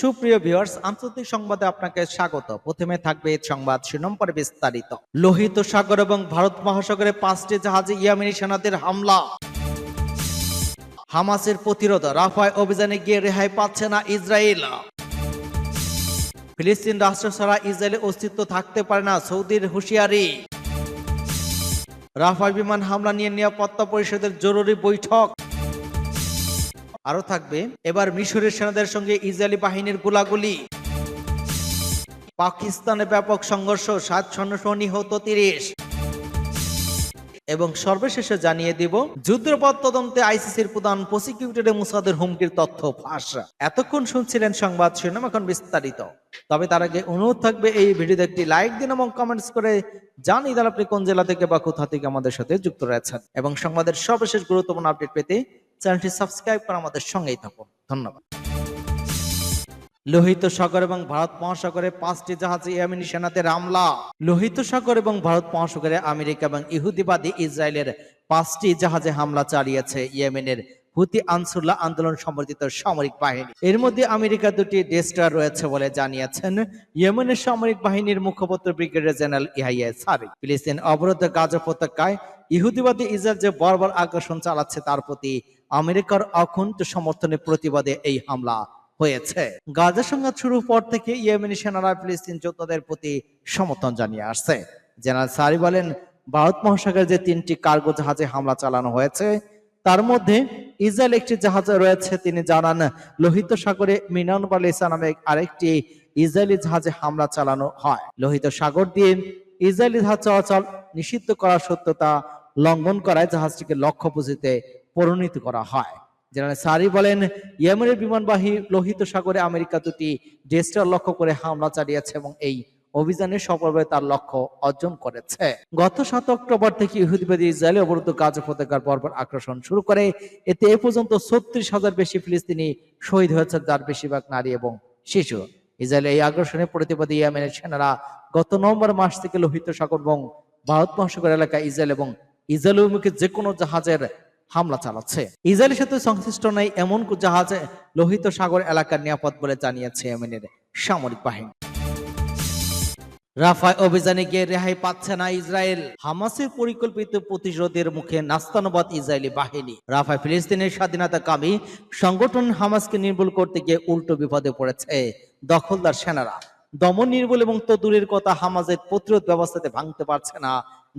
সুপ্রিয় ভিউয়ার্স, আন্তর্জাতিক সংবাদে আপনাকে স্বাগত। প্রথমে থাকবে এই সংবাদ শিরোনাম পরে বিস্তারিত। লোহিত সাগর এবং ভারত মহাসাগরে পাঁচটি জাহাজে ইয়েমেনি সেনাদের হামলা। হামাসের প্রতিরোধ, রাফায় অভিযানে গিয়ে রেহাই পাচ্ছে না ইসরায়েল। ফিলিস্তিন রাষ্ট্র ছাড়া ইসরায়েলের অস্তিত্ব থাকতে পারে না সৌদির হুঁশিয়ারি। রাফায় বিমান হামলা নিয়ে নিরাপত্তা পরিষদের জরুরি বৈঠক। আরও থাকবে। এবার মিশরের সেনাদের সঙ্গে ইসরায়েলি বাহিনীর গোলাগুলি। পাকিস্তানে ব্যাপক সংঘর্ষ, সাত নিহত তিরিশ। এবং সর্বশেষে জানিয়ে দিব, যুদ্ধপথ তদন্তে আইসিসির প্রধান প্রসিকিউটরে মুসাদের হুমকির তথ্য ফাঁস। এতক্ষণ শুনছিলেন সংবাদ শিরোনাম এখন বিস্তারিত। তবে তার আগে অনুরোধ থাকবে, এই ভিডিওতে একটি লাইক দিন এবং কমেন্টস করে জানি তাহলে আপনি কোন জেলা থেকে বা কোথা থেকে আমাদের সাথে যুক্ত রয়েছেন। এবং সংবাদের সর্বশেষ গুরুত্বপূর্ণ আপডেট পেতে চ্যানেলটি সাবস্ক্রাইব করে আমাদের সঙ্গেই থাকুন। ধন্যবাদ। লোহিত সাগর এবং ভারত মহাসাগরে পাঁচটি জাহাজে ইয়েমেনি সেনাদের হামলা। লোহিত সাগর এবং ভারত মহাসাগরে আমেরিকা এবং ইহুদিবাদী ইসরায়েলের পাঁচটি জাহাজে হামলা চালিয়েছে ইয়েমেনের হুতি আনসুল্লাহ আন্দোলন সমর্থিত সামরিক বাহিনী। এর মধ্যে আমেরিকা দুটি ডেস্টার রয়েছে বলে জানিয়েছেন ইয়েমেনের সামরিক বাহিনীর মুখপাত্র ব্রিগেডিয়ার জেনারেল ইহাইয়া সারিক ফিলিস্তিন অবরোধ গাজা উপত্যকায় ইহুদিবাদী ইসরায়েল যে বর্বর আগ্রাসন চালাচ্ছে, তার প্রতি আমেরিকার অকুণ্ঠ সমর্থনের প্রতিবাদে এই হামলা হয়েছে। গাজা সংঘাত শুরুর পর থেকে ইয়েমেনি সেনারা ফিলিস্তিন যোদ্ধাদের প্রতি সমর্থন জানিয়ে আসছে। জেনারেল সারি বলেন, ভারত মহাসাগরে যে তিনটি কার্গো জাহাজে হামলা চালানো হয়েছে, তার মধ্যে ইসরায়েল একটি জাহাজে রয়েছে, তিনি জানান, লোহিত সাগরে মিনান বালিসা নামে আরেকটি ইসরায়েলি জাহাজে হামলা চালানো হয়। লোহিত সাগর দিয়ে ইসরায়েলি জাহাজ চলাচল নিষিদ্ধ করার সত্যতা লঙ্ঘন করায় জাহাজটিকে লক্ষ্য পুঁজিতে পরিণত করা হয়। জেনারেল সারি বলেন, ইয়েমেনের বিমানবাহী লোহিত সাগরে আমেরিকা দুটি ডেস্টার লক্ষ্য করে হামলা চালিয়েছে এবং এই অভিযানে সফলভাবে তার লক্ষ্য অর্জন করেছে। গত সাত অক্টোবর থেকে ইহুদিবাদী ইসরায়েলে অবরুদ্ধ গাজা উপত্যকার পরপর আক্রমণ শুরু করে। এতে এ পর্যন্ত ছত্রিশ হাজার বেশি ফিলিস্তিনি শহীদ হয়েছে যার বেশিরভাগ নারী এবং শিশু। ইসরায়েলের এই আগ্রাসনের প্রতিবাদী ইয়েমেনের সেনারা গত নভেম্বর মাস থেকে লোহিত সাগর এবং ভারত মহাসাগর এলাকায় ইসরায়েল এবং ইসরায়েল অভিমুখে যে কোনো জাহাজের হামলা চালাচ্ছে। ইসরায়েলের সাথে সংশ্লিষ্ট নাই এমন জাহাজ লোহিত সাগর এলাকার নিরাপদ বলে জানিয়েছে ইয়েমেনের সামরিক বাহিনী। রাফায় অভিযানে গিয়ে রেহাই পাচ্ছে না ইসরায়েল। হামাসের পরিকল্পিত প্রতিরোধের মুখে নাস্তানুবাদ ইসরায়েলি বাহিনী। রাফায় ফিলিস্তিনের স্বাধীনতাকামী সংগঠন হামাসকে নির্মূল করতে গিয়ে উল্টো বিপদে পড়েছে দখলদার সেনারা। দমন নির্মূল এবং তদুরের কথা হামাজের প্রতিরোধ ব্যবস্থাতে ভাঙতে পারছে না।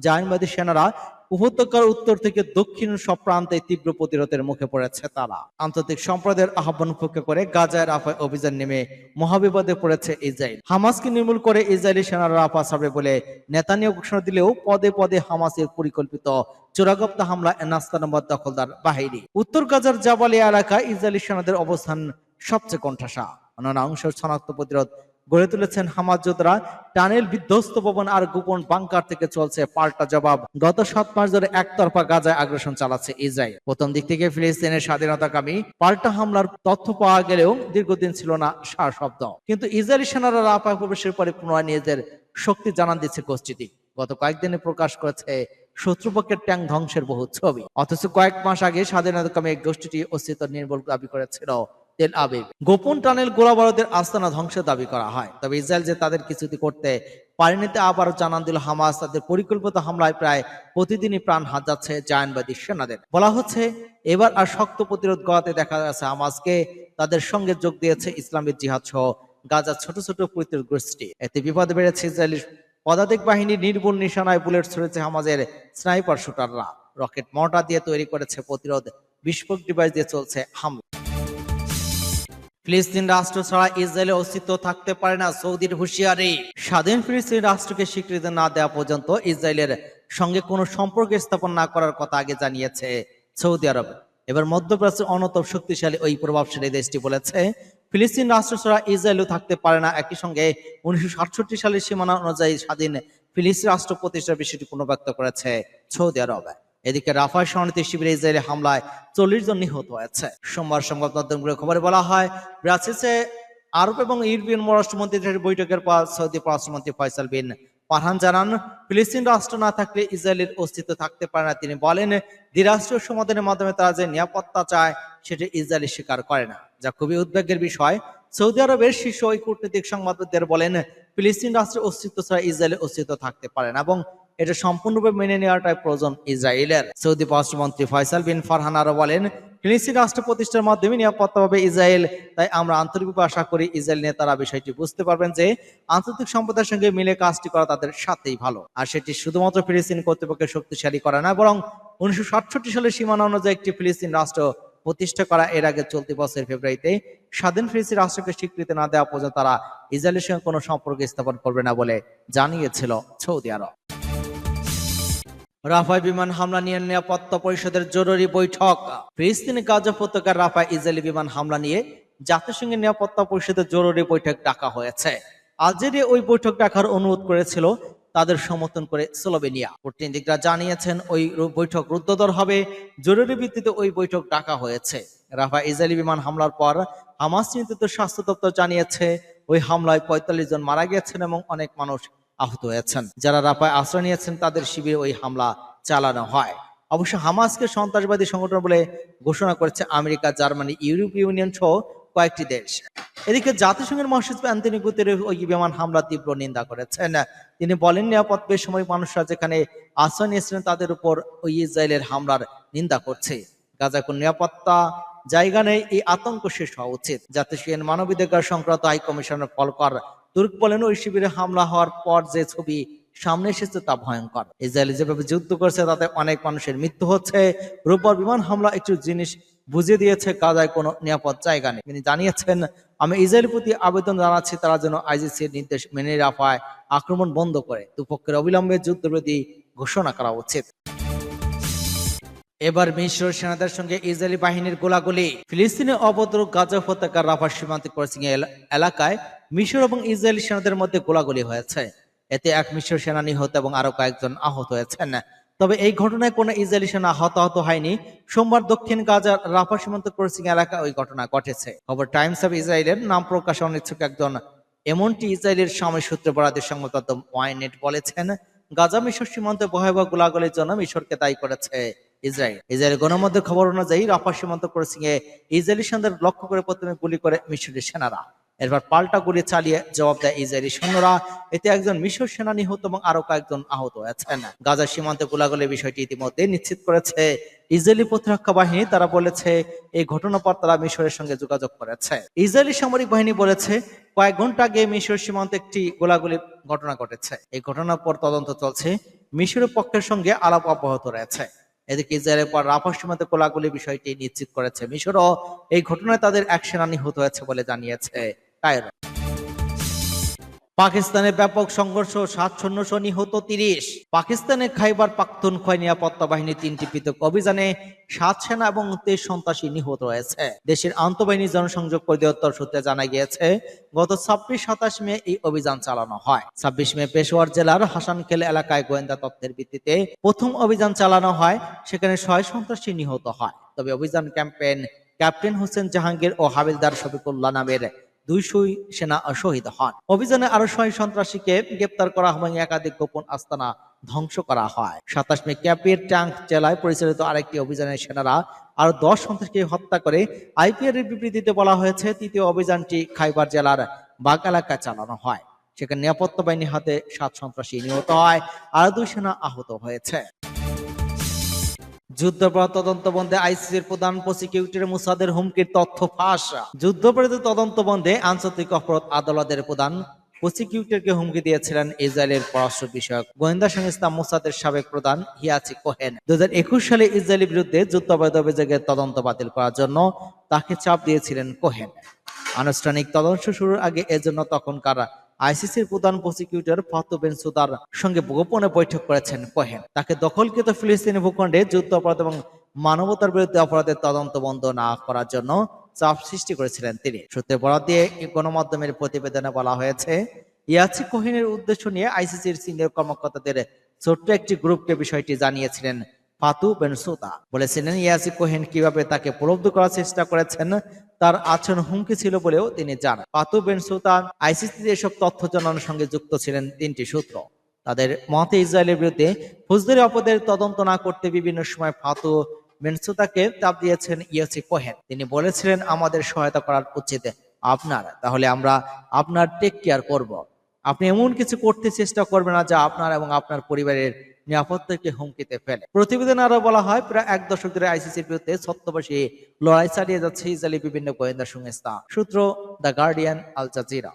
জাহানবাদী সেনারা উপত্যকার উত্তর থেকে দক্ষিণ সব প্রান্তে তীব্র প্রতিরোধের মুখে পড়েছে তারা। আন্তর্জাতিক সম্প্রদায়ের আহ্বান উপেক্ষা করে গাজায় রাফায় অভিযান নেমে মহাবিপদে পড়েছে ইসরায়েল। হামাসকে নির্মূল করে ইসরায়েলি সেনারা রাফা ছাড়বে বলে নেতানিয়া ঘোষণা দিলেও পদে পদে হামাসের পরিকল্পিত চোরাগপ্তা হামলা নাস্তানাবাদ দখলদার বাহিনী। উত্তর গাজার জাবালিয়া এলাকায় ইসরায়েলি সেনাদের অবস্থান সবচেয়ে কণ্ঠাসা। অন্যান্য অংশ শনাক্ত প্রতিরোধ গড়ে তুলেছেন হামাজ যোদ্ধারা। টানেল বিধ্বস্ত ভবন আর গোপন বাংকার থেকে চলছে পাল্টা জবাব। গত সাত মাস ধরে একতরফা গাজায় আগ্রাসন চালাচ্ছে ইসরায়েল। প্রথম দিক থেকে ফিলিস্তিনের স্বাধীনতাকামী পাল্টা হামলার তথ্য পাওয়া গেলেও দীর্ঘদিন ছিল না সার শব্দ। কিন্তু ইসরায়েলি সেনারা রাফা প্রবেশের পরে পুনরায় নিজেদের শক্তি জানান দিচ্ছে গোষ্ঠীটি। গত কয়েকদিনে প্রকাশ করেছে শত্রুপক্ষের ট্যাঙ্ক ধ্বংসের বহু ছবি। অথচ কয়েক মাস আগে স্বাধীনতাকামী গোষ্ঠীটি অস্তিত্ব নির্মূল দাবি করেছিল তেল আবিব গোপন টানেল গোলাবারুদের আস্তানা ধ্বংসের দাবি করা হয়। তবে ইসরায়েল যে তাদের কিছুটি করতে পারেনি তা আবারও জানান দিল হামাস। তাদের পরিকল্পিত হামলায় প্রায় প্রতিদিনই প্রাণ হাত যাচ্ছে জায়নবাদী সেনাদের। বলা হচ্ছে, এবার আর শক্ত প্রতিরোধ গড়াতে দেখা যাচ্ছে হামাসকে তাদের সঙ্গে যোগ দিয়েছে ইসলামিক জিহাদ সহ গাজার ছোট ছোট প্রতিরোধ গোষ্ঠী। এতে বিপদ বেড়েছে ইসরায়েলি পদাতিক বাহিনীর নির্ভুল নিশানায় বুলেট ছড়েছে হামাজের স্নাইপার শুটাররা। রকেট মর্টার দিয়ে তৈরি করেছে প্রতিরোধ, বিস্ফোরক ডিভাইস দিয়ে চলছে হামলা। ফিলিস্তিন রাষ্ট্র ছাড়া ইসরায়েলের অস্তিত্ব থাকতে পারে না সৌদির হুঁশিয়ারি। স্বাধীন ফিলিস্তিন রাষ্ট্রকে স্বীকৃতি না দেওয়া পর্যন্ত ইসরায়েলের সঙ্গে কোনো সম্পর্ক স্থাপন না করার কথা আগে জানিয়েছে সৌদি আরব। এবার মধ্যপ্রাচ্যের অন্যতম শক্তিশালী ওই প্রভাবশালী দেশটি বলেছে, ফিলিস্তিন রাষ্ট্র ছাড়া ইসরায়েলও থাকতে পারে না। একই সঙ্গে উনিশশো সাতষট্টি সালের সীমানা অনুযায়ী স্বাধীন ফিলিস্তিন রাষ্ট্র প্রতিষ্ঠার বিষয়টি পুনর্ব্যক্ত করেছে সৌদি আরব। এদিকে রাফার শরণার্থী শিবিরে ইসরায়েলি হামলায় চল্লিশ জন নিহত হয়েছে। সোমবার সংবাদ মাধ্যমগুলোর খবরে বলা হয় ব্রাসেলসে আরব এবং ইউরোপিয়ান পররাষ্ট্রমন্ত্রীদের বৈঠকের পর সৌদি পররাষ্ট্রমন্ত্রী ফয়সাল বিন পারহান জানান, ফিলিস্তিন রাষ্ট্র না থাকলে ইসরায়েলের অস্তিত্ব থাকতে পারে না। তিনি বলেন, দ্বিরাষ্ট্রীয় সমাধানের মাধ্যমে তারা যে নিরাপত্তা চায়, সেটা ইসরায়েলি স্বীকার করে না। যা খুবই উদ্বেগের বিষয়। সৌদি আরবের শীর্ষ ওই কূটনৈতিক সংবাদদাতাদের বলেন, ফিলিস্তিন রাষ্ট্রের অস্তিত্ব ছাড়া ইসরায়েলের অস্তিত্ব থাকতে পারে না এবং এটা সম্পূর্ণরূপে মেনে নেওয়াটাই প্রয়োজন ইসরায়েলের। সৌদি পররাষ্ট্রমন্ত্রী ফয়সাল বিন ফারহান আরও বলেন, ফিলিস্তিন রাষ্ট্র প্রতিষ্ঠার মাধ্যমে নিরাপত্তা পাবে ইসরায়েল, তাই আমরা আন্তরিকভাবে আশা করি ইসরায়েল নেতারা বিষয়টি বুঝতে পারবেন যে আন্তর্জাতিক সম্প্রদায়ের সঙ্গে মিলে কাজটি করা তাদের সাথেই ভালো। আর সেটি শুধুমাত্র ফিলিস্তিন কর্তৃপক্ষের শক্তিশালী করে না, বরং উনিশশো সালের সীমানা অনুযায়ী একটি ফিলিস্তিন রাষ্ট্র প্রতিষ্ঠা করা এর আগে চলতি বছর ফেব্রুয়ারিতে স্বাধীন ফিলিস্তিন রাষ্ট্রকে স্বীকৃতি না দেওয়া পর্যন্ত তারা ইসরায়েলের সঙ্গে কোনো সম্পর্ক স্থাপন করবে না বলে জানিয়েছিল সৌদি আরব। রাফায় বিমান হামলা নিয়ে নিরাপত্তা পরিষদের জরুরি বৈঠক। ফিলিস্তিনি গাজা উপত্যকার রাফায় ইসরায়েলি বিমান হামলা নিয়ে জাতিসংঘের নিরাপত্তা পরিষদের জরুরি বৈঠক ডাকা হয়েছে। আলজেরিয়া ওই বৈঠক ডাকার অনুরোধ করেছিল, তাদের সমর্থন করে স্লোভেনিয়া। কূটনীতিকরা জানিয়েছেন, ওই বৈঠক রুদ্ধদ্বার হবে। জরুরি ভিত্তিতে ওই বৈঠক ডাকা হয়েছে। রাফা ইসরায়েলি বিমান হামলার পর হামাস নেতৃত্ব স্বাস্থ্য দপ্তর জানিয়েছে, ওই হামলায় পঁয়তাল্লিশ জন মারা গেছেন এবং অনেক মানুষ আহত হয়েছেন। যারা রাফায় আশ্রয় নিয়েছেন, তাদের শিবিরে ওই হামলা চালানো হয়। অবশ্য হামাসকে সন্ত্রাসবাদী সংগঠন বলে ঘোষণা করেছে আমেরিকা, জার্মানি ইউরোপীয় ইউনিয়ন সহ কয়েকটি দেশ। এদিকে জাতিসংঘের মহাসচিব অ্যান্টনি গুতেরেস ওই বিমান হামলা তীব্র নিন্দা করেছেন। তিনি বলেন নিরাপদ বেসামরিক মানুষরা যেখানে আশ্রয় নিয়েছিলেন, তাদের উপর ওই ইসরায়েলের হামলার নিন্দা করছে। গাজা কোন নিরাপত্তা জায়গা নেই, এই আতঙ্ক শেষ হওয়া উচিত। জাতিসংঘের মানবাধিকার সংক্রান্ত হাই কমিশনার ফলকর তুর্ক বলেন, ওই শিবিরে হামলা হওয়ার পর যে ছবি সামনে এসেছে তা ভয়ঙ্কর। ইসরায়েল যেভাবে যুদ্ধ করছে, তাতে অনেক মানুষের মৃত্যু হচ্ছে। রোববার বিমান হামলা একটু জিনিস বুঝিয়ে দিয়েছে, গাজায় কোনো নিরাপদ জায়গা নেই। তিনি জানিয়েছেন, আমি ইসরায়েলের প্রতি আবেদন জানাচ্ছি, তারা যেন আইজিসির নির্দেশ মেনে রাফায় আক্রমণ বন্ধ করে। দুপক্ষের অবিলম্বে যুদ্ধবিরতি ঘোষণা করা উচিত। এবার মিশর সেনাদের সঙ্গে ইসরায়েলি বাহিনীর গোলাগুলি। ফিলিস্তিনে অবদ্রক গাজা উপত্যকার রাফা সীমান্ত ক্রসিং এলাকায় মিশর এবং ইসরায়েলি সেনাদের মধ্যে গোলাগুলি হয়েছে। এতে এক মিশর সেনা নিহত এবং আরও কয়েকজন আহত হয়েছেন। তবে এই ঘটনায় কোনো ইসরায়েলি সেনা হতাহত হয়নি। সোমবার দক্ষিণ গাজার রাফা সীমান্ত ক্রসিং এলাকায় ওই ঘটনা ঘটেছে। খবর টাইমস অফ ইসরায়েলের নাম প্রকাশ অনিচ্ছুক একজন। এমনটি ইসরায়েলের সামরিক সূত্রে বরাদের সংবাদ ওয়াইনেট বলেছেন, গাজা মিশর সীমান্তে ভয়াবহ গোলাগুলির জন্য মিশরকে দায়ী করেছে। ইসরায়েল। ইসরায়েল গণমাধ্যমের খবর অনুযায়ী রাফা সীমান্ত ক্রসিং এ ইসরায়েলি সেনাদের লক্ষ্য করে প্রথমে গুলি করে মিশরের সেনারা। এরপর পাল্টা গুলি চালিয়ে জবাব দেয় ইসরায়েলি সৈন্যরা। এতে একজন মিশর সেনা নিহত এবং আরও কয়েকজন আহত হয়েছেন। গাজা সীমান্তে গোলাগুলির বিষয়টি ইতিমধ্যে নিশ্চিত করেছে। ইসরায়েলি প্রতিরক্ষা বাহিনী, তারা বলেছে, এই ঘটনার পর তারা মিশরের সঙ্গে যোগাযোগ করেছে। ইসরায়েলি সামরিক বাহিনী বলেছে, কয়েক ঘণ্টা আগে মিশর সীমান্তে একটি গোলাগুলি ঘটনা ঘটেছে। এই ঘটনার পর তদন্ত চলছে। মিশরের পক্ষের সঙ্গে আলাপ অব্যাহত রয়েছে। এদিকে ইসরায়েলের পর রাফা সীমান্তে কোলাগুলি বিষয়টি নিশ্চিত করেছে। মিশরও এই ঘটনায় তাদের এক সেনা নিহত হয়েছে বলে জানিয়েছে কায়রো পাকিস্তানে ব্যাপক সংঘর্ষ সাত সৈন্যসহ নিহত তিরিশ। পাকিস্তানের খাইবার পাখতুনখোয়া নিরাপত্তা বাহিনী তিনটি পৃথক অভিযানে সাত সেনা এবং তেইশ সন্ত্রাসী নিহত হয়েছে। দেশের আন্তঃবাহিনী জনসংযোগ পরিদপ্তর সূত্রে জানা গিয়েছে, গত ছাব্বিশ সাতাশ মে এই অভিযান চালানো হয়। ছাব্বিশ মে পেশোয়ার জেলার হাসানখেল এলাকায় গোয়েন্দা তথ্যের ভিত্তিতে প্রথম অভিযান চালানো হয়, সেখানে ছয় সন্ত্রাসী নিহত হয়। তবে অভিযান ক্যাম্পেন ক্যাপ্টেন হোসেন জাহাঙ্গীর ও হাবিলদার শফিকুল্লাহ নামের দুইশই সেনা শহীদ হন। অভিযানে আরও ছয় সন্ত্রাসীকে গ্রেপ্তার করা হয়। একাধিক গোপন আস্তানা ধ্বংস করা হয়। সাতাশ মে ক্যাপির ট্যাঙ্ক জেলায় পরিচালিত আরেকটি অভিযানের সেনারা আরও দশ সন্ত্রাসীকে হত্যা করে আইপিআর এর বিবৃতিতে বলা হয়েছে, তৃতীয় অভিযানটি খাইবার জেলার বাগ এলাকায় চালানো হয়। সেখানে নিরাপত্তা বাহিনীর হাতে সাত সন্ত্রাসী নিহত হয়। আর দুই সেনা আহত হয়েছে। যুদ্ধপরাধ তদন্ত বন্ধে আইসিসির প্রধান প্রসিকিউটর মুসাদের হুমকির তথ্য ফাঁস। তদন্ত বন্ধে আন্তর্জাতিক অপরাধ আদালতের প্রধান প্রসিকিউটরকে হুমকি দিয়েছিলেন ইসরায়েলের পররাষ্ট্র বিষয়ক গোয়েন্দা সংস্থা মোসাদের সাবেক প্রধান হিয়াচি কোহেন। দু হাজার একুশ সালে ইসরায়েলের বিরুদ্ধে যুদ্ধাপরাধ অভিযোগের তদন্ত বাতিল করার জন্য তাকে চাপ দিয়েছিলেন কোহেন। আনুষ্ঠানিক তদন্ত শুরুর আগে এজন্য তখনকার আইসিসির প্রধান প্রসিকিউটর ফাতু বেন সুদার সঙ্গে গোপনে বৈঠক করেছেন কোহেন। তাকে দখলকৃত ফিলিস্তিনি ভূখণ্ডে যুদ্ধ অপরাধ এবং মানবতার বিরুদ্ধে অপরাধের তদন্ত বন্ধ না করার জন্য চাপ সৃষ্টি করেছিলেন তিনি। সূত্রে বরাদ দিয়ে গণমাধ্যমের প্রতিবেদনে বলা হয়েছে ইয়াসি কোহিনের উদ্দেশ্য নিয়ে আইসিসির সিনিয়র কর্মকর্তাদের ছোট্ট একটি গ্রুপকে বিষয়টি জানিয়েছিলেন ফাতু বেনসুতা। বলেছিলেন ইয়াসি কোহেন কীভাবে তাকে প্রলব্ধ করার চেষ্টা করেছেন, তার আচরণ হুমকি ছিল বলেও তিনি জানান। ফাতু বেনসুতা আইসিসিতে এসব তথ্য জানানোর সঙ্গে যুক্ত ছিলেন তিনটি সূত্র। তাদের মতে, ইসরায়েলের বিরুদ্ধে ফৌজদারি অপদের তদন্ত না করতে বিভিন্ন সময় ফাতু বেনসুতাকে চাপ দিয়েছেন ইয়াসি কোহেন। তিনি বলেছিলেন, আমাদের সহায়তা করার উচিত আপনার, তাহলে আমরা আপনার টেক কেয়ার করব। আপনি এমন কিছু করতে চেষ্টা করবেন না যা আপনার এবং আপনার পরিবারের নিরাপত্তাকে হুমকিতে ফেলে। প্রতিবেদনে আরও বলা হয়, প্রায় এক দশক ধরে আইসিসির বিরুদ্ধে সত্যবাসী লড়াই চালিয়ে যাচ্ছে ইসরায়েলি বিভিন্ন গোয়েন্দা সংস্থা। সূত্র দ্য গার্ডিয়ান, আল জাজিরা।